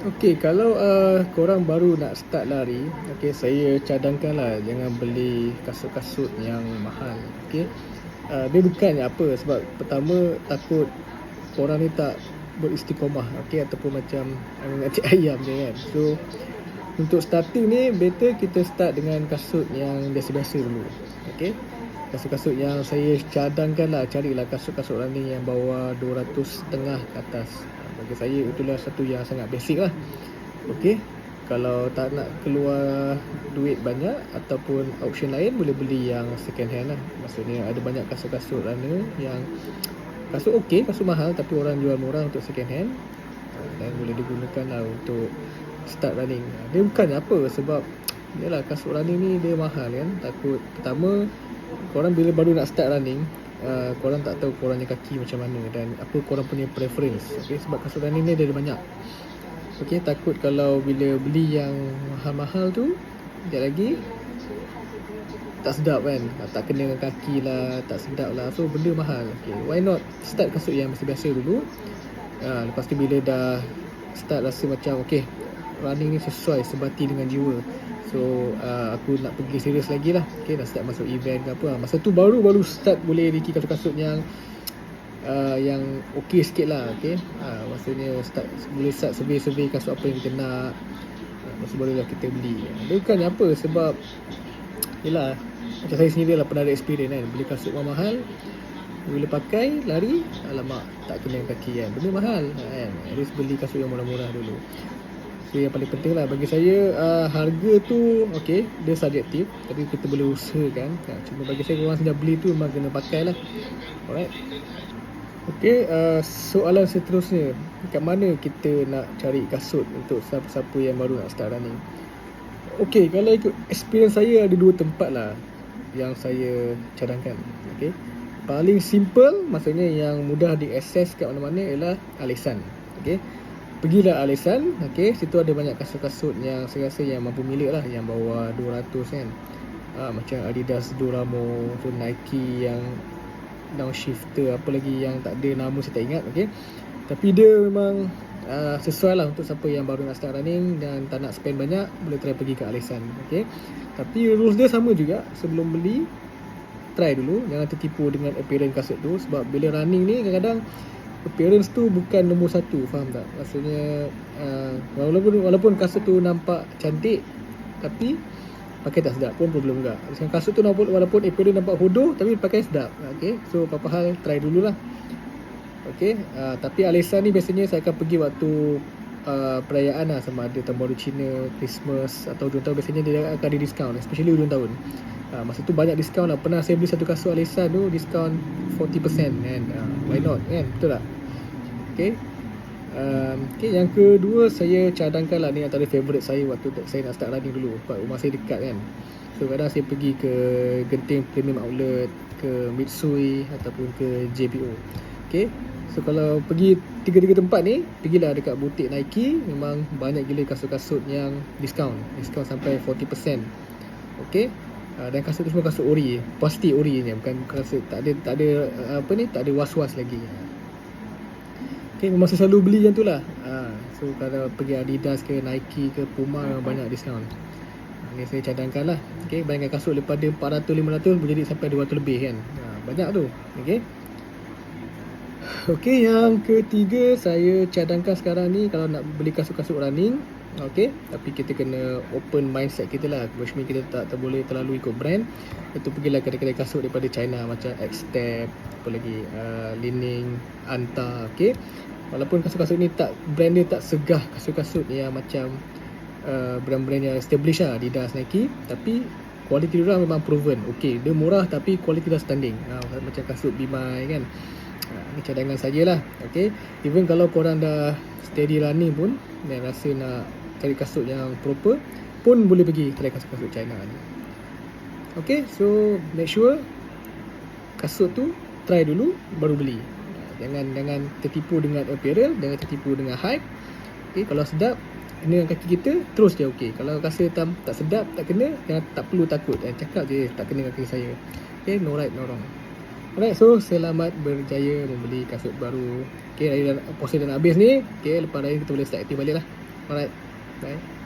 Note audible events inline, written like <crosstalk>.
Okey, kalau uh, korang baru nak start lari, okey saya cadangkanlah jangan beli kasut-kasut yang mahal. Okey. Uh, dia bukan apa sebab pertama takut korang ni tak beristiqomah okey ataupun macam mengati <laughs> ayam je kan. So untuk starting ni better kita start dengan kasut yang biasa-biasa dulu. Okey. Kasut-kasut yang saya cadangkan lah Carilah kasut-kasut running yang bawah 200 setengah ke atas Bagi saya itulah satu yang sangat basic lah. Okey Kalau tak nak keluar duit banyak Ataupun option lain boleh beli yang second hand lah. Maksudnya ada banyak kasut-kasut runner yang Kasut okey, kasut mahal tapi orang jual murah untuk second hand. Dan boleh digunakan lah untuk start running. Dia bukan apa sebab Yalah kasut running ni dia mahal kan. Takut pertama korang bila baru nak start running uh, korang tak tahu korang punya kaki macam mana dan apa korang punya preference. Okay? sebab kasut running ni ada banyak. Okay, takut kalau bila beli yang mahal-mahal tu sekejap lagi tak sedap kan? Tak kena dengan kaki lah tak sedap lah. So benda mahal. Okay, why not start kasut yang biasa-biasa dulu? Uh, lepas tu bila dah start rasa macam okay running ni sesuai sebati dengan jiwa. So uh, aku nak pergi serius lagi lah. Okay nak start masuk event ke apa lah. Masa tu baru baru start boleh Ricky kasut-kasut yang uh, Yang okay sikit lah okay? Uh, Maksudnya start boleh start survey-survey kasut apa yang kita nak. Masa baru lah kita beli. Dia bukan apa sebab Yelah Macam saya sendiri lah pernah ada experience kan. Beli kasut mahal bila pakai lari alamak tak kena kaki kan. Benda mahal kan? Least beli kasut yang murah-murah dulu So yang paling penting lah bagi saya uh, harga tu okey dia subjektif tapi kita boleh usahakan. Ya, cuma bagi saya orang sudah beli tu memang kena pakai lah. Alright. Okey uh, soalan seterusnya kat mana kita nak cari kasut untuk siapa-siapa yang baru nak start running. Okey kalau ikut experience saya ada dua tempat lah yang saya cadangkan. Okey. Paling simple maksudnya yang mudah diakses kat mana-mana ialah Alisan. Okey pergilah Alisan okey? Situ ada banyak kasut-kasut yang saya rasa yang mampu milik lah yang bawah 200 kan. Ha, macam Adidas Duramo tu Nike yang downshifter apa lagi yang tak ada nama saya tak ingat okey? Tapi dia memang uh, sesuai lah untuk siapa yang baru nak start running dan tak nak spend banyak boleh try pergi ke Alisan okey? Tapi rules dia sama juga. Sebelum beli try dulu. Jangan tertipu dengan appearance kasut tu. Sebab bila running ni kadang-kadang appearance tu bukan nombor satu faham tak? Maksudnya uh, walaupun walaupun kasut tu nampak cantik tapi pakai tak sedap pun problem juga. Macam kasut tu walaupun, walaupun appearance nampak hodoh tapi pakai sedap. Okay so apa-apa hal try dululah. Okay uh, tapi Alisa ni biasanya saya akan pergi waktu uh, perayaan lah sama ada tahun baru Cina Christmas atau hujung tahun biasanya dia akan ada diskaun especially hujung tahun. Uh, masa tu banyak diskaun lah. Pernah saya beli satu kasut Alisa tu diskaun 40% kan. Uh, why not? Kan betul tak? Okay. Um, okay, yang kedua saya cadangkan lah ni antara favourite saya waktu saya nak start running dulu. Sebab rumah saya dekat kan. So kadang saya pergi ke Genting Premium Outlet ke Mitsui ataupun ke JBO okay. So kalau pergi tiga-tiga tempat ni Pergilah dekat butik Nike. Memang banyak gila kasut-kasut yang discount. Discount sampai 40% Okay uh, Dan kasut tu semua kasut ori. Pasti ori ni Bukan kasut. Tak ada, tak ada uh, Apa ni? Tak ada was-was lagi. Okay memang saya selalu beli yang tu lah. Uh, So kalau pergi Adidas ke Nike ke Puma Memang banyak discount. Ini saya cadangkan lah. Okay bayangkan kasut daripada 400-500 Menjadi sampai 200 lebih kan? Uh, Banyak tu. Okay Okey, yang ketiga saya cadangkan sekarang ni kalau nak beli kasut-kasut running, okey, tapi kita kena open mindset kita lah. Which mean kita tak, boleh terlalu ikut brand. Itu pergilah kedai-kedai kasut daripada China macam X-Step, apa lagi, uh, Lining, Anta, okey. Walaupun kasut-kasut ni tak brand dia tak segah kasut-kasut yang macam uh, brand-brand yang established lah, Adidas, Nike, tapi kualiti dia memang proven. Okey, dia murah tapi kualiti dah standing. Uh, macam kasut Bimai kan. Ha, ni cadangan sajalah. Okey. Even kalau korang dah steady running pun dan rasa nak cari kasut yang proper pun boleh pergi kedai kasut-kasut China ni. Okey, so make sure kasut tu try dulu baru beli. Jangan jangan tertipu dengan apparel, jangan tertipu dengan hype. Okey, kalau sedap kena dengan kaki kita terus je okey. Kalau rasa tak, tak sedap, tak kena, jangan tak perlu takut. Eh, cakap je tak kena dengan kaki saya. Okey, no right no wrong. Alright, so selamat berjaya membeli kasut baru. Okay, puasa dah nak habis ni. Okay, lepas hari kita boleh start aktif balik lah. Alright. Okay.